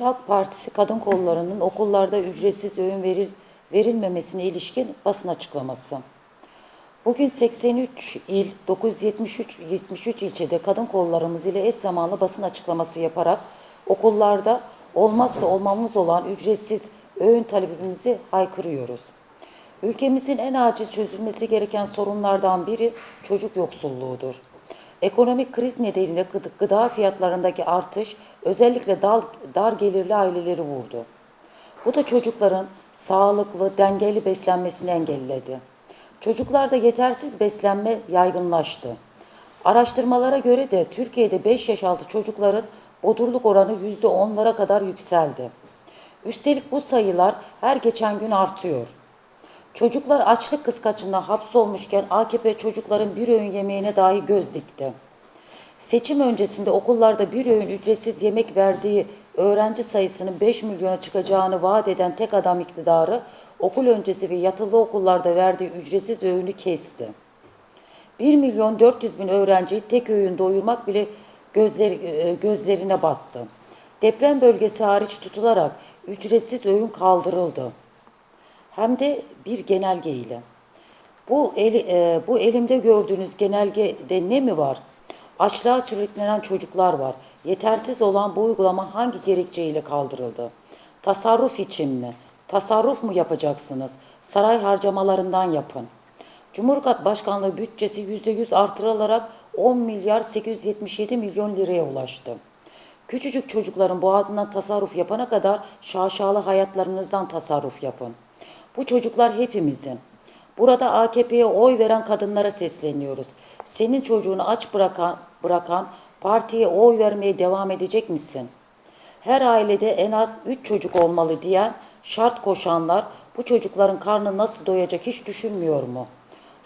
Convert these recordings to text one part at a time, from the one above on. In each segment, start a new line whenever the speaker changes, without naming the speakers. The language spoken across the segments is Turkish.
Halk Partisi kadın kollarının okullarda ücretsiz öğün veril, verilmemesine ilişkin basın açıklaması. Bugün 83 il, 973 73 ilçede kadın kollarımız ile eş zamanlı basın açıklaması yaparak okullarda olmazsa olmamız olan ücretsiz öğün talebimizi haykırıyoruz. Ülkemizin en acil çözülmesi gereken sorunlardan biri çocuk yoksulluğudur. Ekonomik kriz nedeniyle gıd- gıda fiyatlarındaki artış özellikle dal- dar gelirli aileleri vurdu. Bu da çocukların sağlıklı, dengeli beslenmesini engelledi. Çocuklarda yetersiz beslenme yaygınlaştı. Araştırmalara göre de Türkiye'de 5 yaş altı çocukların bodurluk oranı %10'lara kadar yükseldi. Üstelik bu sayılar her geçen gün artıyor. Çocuklar açlık kıskaçına hapsolmuşken AKP çocukların bir öğün yemeğine dahi göz dikti. Seçim öncesinde okullarda bir öğün ücretsiz yemek verdiği öğrenci sayısının 5 milyona çıkacağını vaat eden tek adam iktidarı okul öncesi ve yatılı okullarda verdiği ücretsiz öğünü kesti. 1 milyon 400 bin öğrenciyi tek öğün doyurmak bile gözleri, e, gözlerine battı. Deprem bölgesi hariç tutularak ücretsiz öğün kaldırıldı hem de bir genelge ile. Bu, eli, e, bu elimde gördüğünüz genelgede ne mi var? Açlığa sürüklenen çocuklar var. Yetersiz olan bu uygulama hangi gerekçeyle kaldırıldı? Tasarruf için mi? Tasarruf mu yapacaksınız? Saray harcamalarından yapın. Cumhurbaşkanlığı Başkanlığı bütçesi %100 artırılarak 10 milyar 877 milyon liraya ulaştı. Küçücük çocukların boğazından tasarruf yapana kadar şaşalı hayatlarınızdan tasarruf yapın. Bu çocuklar hepimizin. Burada AKP'ye oy veren kadınlara sesleniyoruz. Senin çocuğunu aç bırakan, bırakan partiye oy vermeye devam edecek misin? Her ailede en az 3 çocuk olmalı diyen şart koşanlar bu çocukların karnı nasıl doyacak hiç düşünmüyor mu?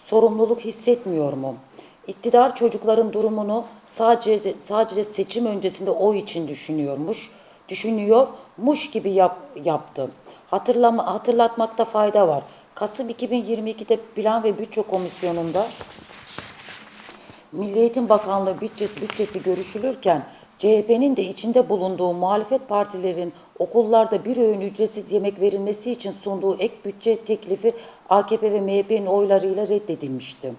Sorumluluk hissetmiyor mu? İktidar çocukların durumunu sadece sadece seçim öncesinde o için düşünüyormuş, düşünüyormuş gibi yap, yaptı. Hatırlama, hatırlatmakta fayda var. Kasım 2022'de Plan ve Bütçe Komisyonu'nda Milli Eğitim Bakanlığı bütçesi, bütçesi görüşülürken CHP'nin de içinde bulunduğu muhalefet partilerin okullarda bir öğün ücretsiz yemek verilmesi için sunduğu ek bütçe teklifi AKP ve MHP'nin oylarıyla reddedilmişti.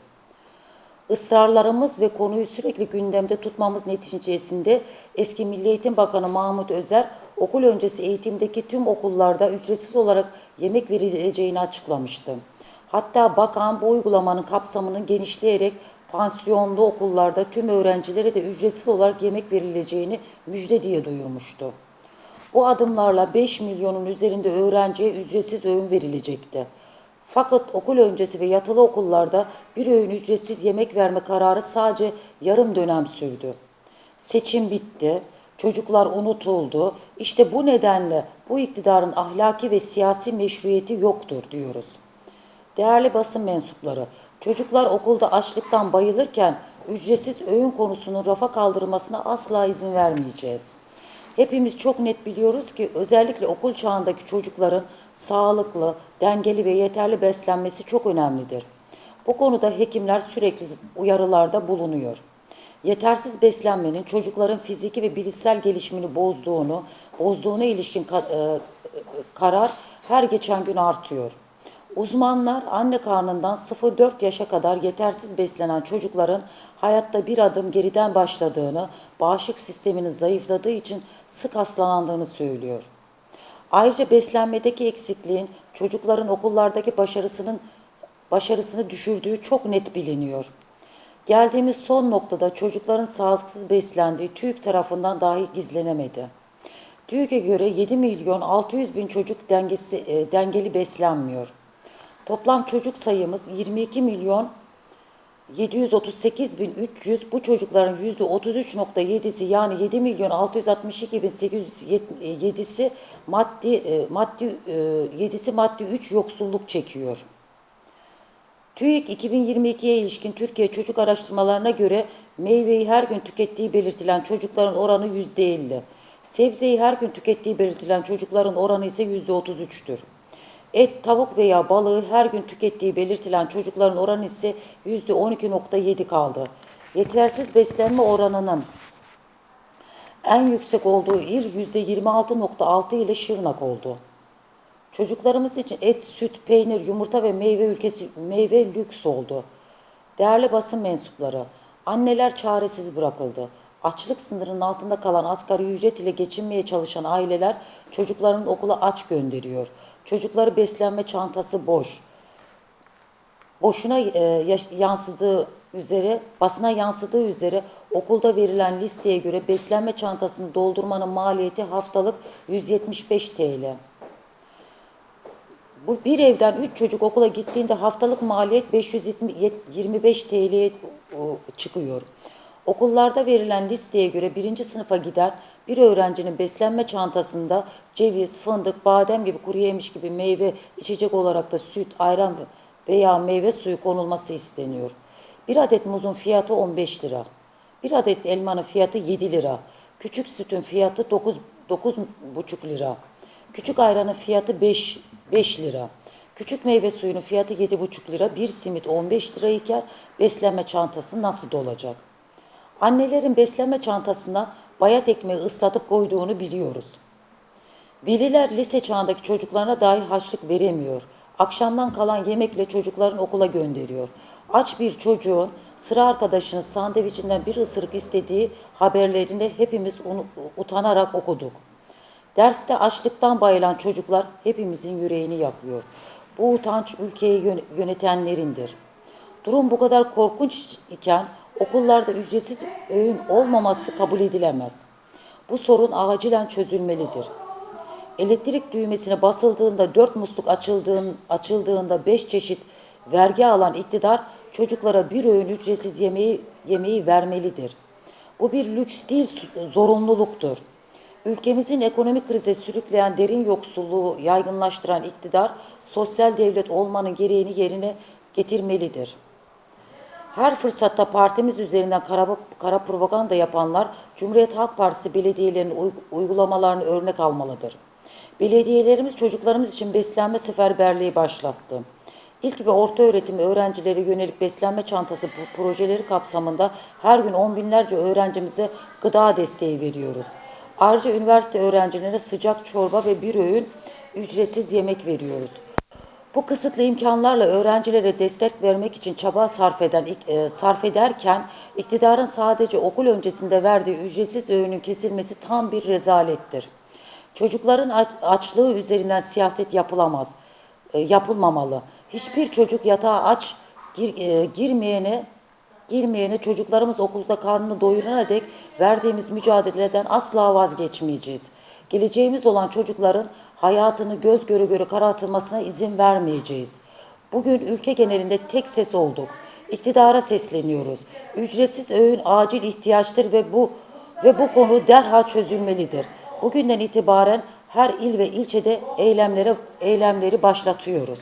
Israrlarımız ve konuyu sürekli gündemde tutmamız neticesinde eski Milli Eğitim Bakanı Mahmut Özer okul öncesi eğitimdeki tüm okullarda ücretsiz olarak yemek verileceğini açıklamıştı. Hatta bakan bu uygulamanın kapsamının genişleyerek pansiyonlu okullarda tüm öğrencilere de ücretsiz olarak yemek verileceğini müjde diye duyurmuştu. Bu adımlarla 5 milyonun üzerinde öğrenciye ücretsiz öğün verilecekti. Fakat okul öncesi ve yatılı okullarda bir öğün ücretsiz yemek verme kararı sadece yarım dönem sürdü. Seçim bitti, çocuklar unutuldu. İşte bu nedenle bu iktidarın ahlaki ve siyasi meşruiyeti yoktur diyoruz. Değerli basın mensupları, çocuklar okulda açlıktan bayılırken ücretsiz öğün konusunun rafa kaldırılmasına asla izin vermeyeceğiz. Hepimiz çok net biliyoruz ki özellikle okul çağındaki çocukların sağlıklı, dengeli ve yeterli beslenmesi çok önemlidir. Bu konuda hekimler sürekli uyarılarda bulunuyor. Yetersiz beslenmenin çocukların fiziki ve bilişsel gelişimini bozduğunu, bozduğuna ilişkin e, karar her geçen gün artıyor. Uzmanlar anne karnından 0-4 yaşa kadar yetersiz beslenen çocukların hayatta bir adım geriden başladığını, bağışıklık sisteminin zayıfladığı için sık hastalandığını söylüyor. Ayrıca beslenmedeki eksikliğin çocukların okullardaki başarısının başarısını düşürdüğü çok net biliniyor. Geldiğimiz son noktada çocukların sağlıksız beslendiği TÜİK tarafından dahi gizlenemedi. TÜİK'e göre 7 milyon 600 bin çocuk dengesi, e, dengeli beslenmiyor. Toplam çocuk sayımız 22 milyon 738 bin 300 bu çocukların yüzde 33.7'si yani 7 milyon 662 bin 807'si maddi e, maddi e, 7'si maddi 3 yoksulluk çekiyor. TÜİK 2022'ye ilişkin Türkiye çocuk araştırmalarına göre meyveyi her gün tükettiği belirtilen çocukların oranı %50. Sebzeyi her gün tükettiği belirtilen çocukların oranı ise %33'tür. Et, tavuk veya balığı her gün tükettiği belirtilen çocukların oranı ise %12.7 kaldı. Yetersiz beslenme oranının En yüksek olduğu il %26.6 ile Şırnak oldu. Çocuklarımız için et, süt, peynir, yumurta ve meyve ülkesi meyve lüks oldu. Değerli basın mensupları, anneler çaresiz bırakıldı. Açlık sınırının altında kalan asgari ücret ile geçinmeye çalışan aileler çocuklarını okula aç gönderiyor. Çocukları beslenme çantası boş. Boşuna e, yansıdığı üzere, basına yansıdığı üzere okulda verilen listeye göre beslenme çantasını doldurmanın maliyeti haftalık 175 TL. Bu bir evden üç çocuk okula gittiğinde haftalık maliyet 525 TL'ye o, çıkıyor. Okullarda verilen listeye göre birinci sınıfa giden bir öğrencinin beslenme çantasında ceviz, fındık, badem gibi kuru yemiş gibi meyve, içecek olarak da süt, ayran veya meyve suyu konulması isteniyor. Bir adet muzun fiyatı 15 lira. Bir adet elmanın fiyatı 7 lira. Küçük sütün fiyatı 9 9,5 lira. Küçük ayranın fiyatı 5 5 lira. Küçük meyve suyunun fiyatı 7,5 lira. Bir simit 15 lira iken beslenme çantası nasıl dolacak? Annelerin beslenme çantasına bayat ekmeği ıslatıp koyduğunu biliyoruz. Veliler lise çağındaki çocuklarına dahi harçlık veremiyor. Akşamdan kalan yemekle çocukların okula gönderiyor. Aç bir çocuğun sıra arkadaşının sandviçinden bir ısırık istediği haberlerini hepimiz unu- utanarak okuduk. Derste açlıktan bayılan çocuklar hepimizin yüreğini yakıyor. Bu utanç ülkeyi yön- yönetenlerindir. Durum bu kadar korkunç iken okullarda ücretsiz öğün olmaması kabul edilemez. Bu sorun acilen çözülmelidir. Elektrik düğmesine basıldığında dört musluk açıldığın, açıldığında beş çeşit vergi alan iktidar çocuklara bir öğün ücretsiz yemeği, yemeği vermelidir. Bu bir lüks değil, zorunluluktur. Ülkemizin ekonomik krize sürükleyen derin yoksulluğu yaygınlaştıran iktidar sosyal devlet olmanın gereğini yerine getirmelidir. Her fırsatta partimiz üzerinden kara, kara propaganda yapanlar Cumhuriyet Halk Partisi belediyelerinin uy- uygulamalarını örnek almalıdır. Belediyelerimiz çocuklarımız için beslenme seferberliği başlattı. İlk ve orta öğretim öğrencilere yönelik beslenme çantası projeleri kapsamında her gün on binlerce öğrencimize gıda desteği veriyoruz. Ayrıca üniversite öğrencilerine sıcak çorba ve bir öğün ücretsiz yemek veriyoruz. Bu kısıtlı imkanlarla öğrencilere destek vermek için çaba sarf eden e, sarf ederken iktidarın sadece okul öncesinde verdiği ücretsiz öğünün kesilmesi tam bir rezalettir. Çocukların aç- açlığı üzerinden siyaset yapılamaz, e, yapılmamalı. Hiçbir çocuk yatağa aç gir- e, girmeyene girmeyene çocuklarımız okulda karnını doyurana dek verdiğimiz mücadeleden asla vazgeçmeyeceğiz. Geleceğimiz olan çocukların hayatını göz göre göre karartılmasına izin vermeyeceğiz. Bugün ülke genelinde tek ses olduk. İktidara sesleniyoruz. Ücretsiz öğün acil ihtiyaçtır ve bu ve bu konu derhal çözülmelidir. Bugünden itibaren her il ve ilçede eylemlere eylemleri başlatıyoruz.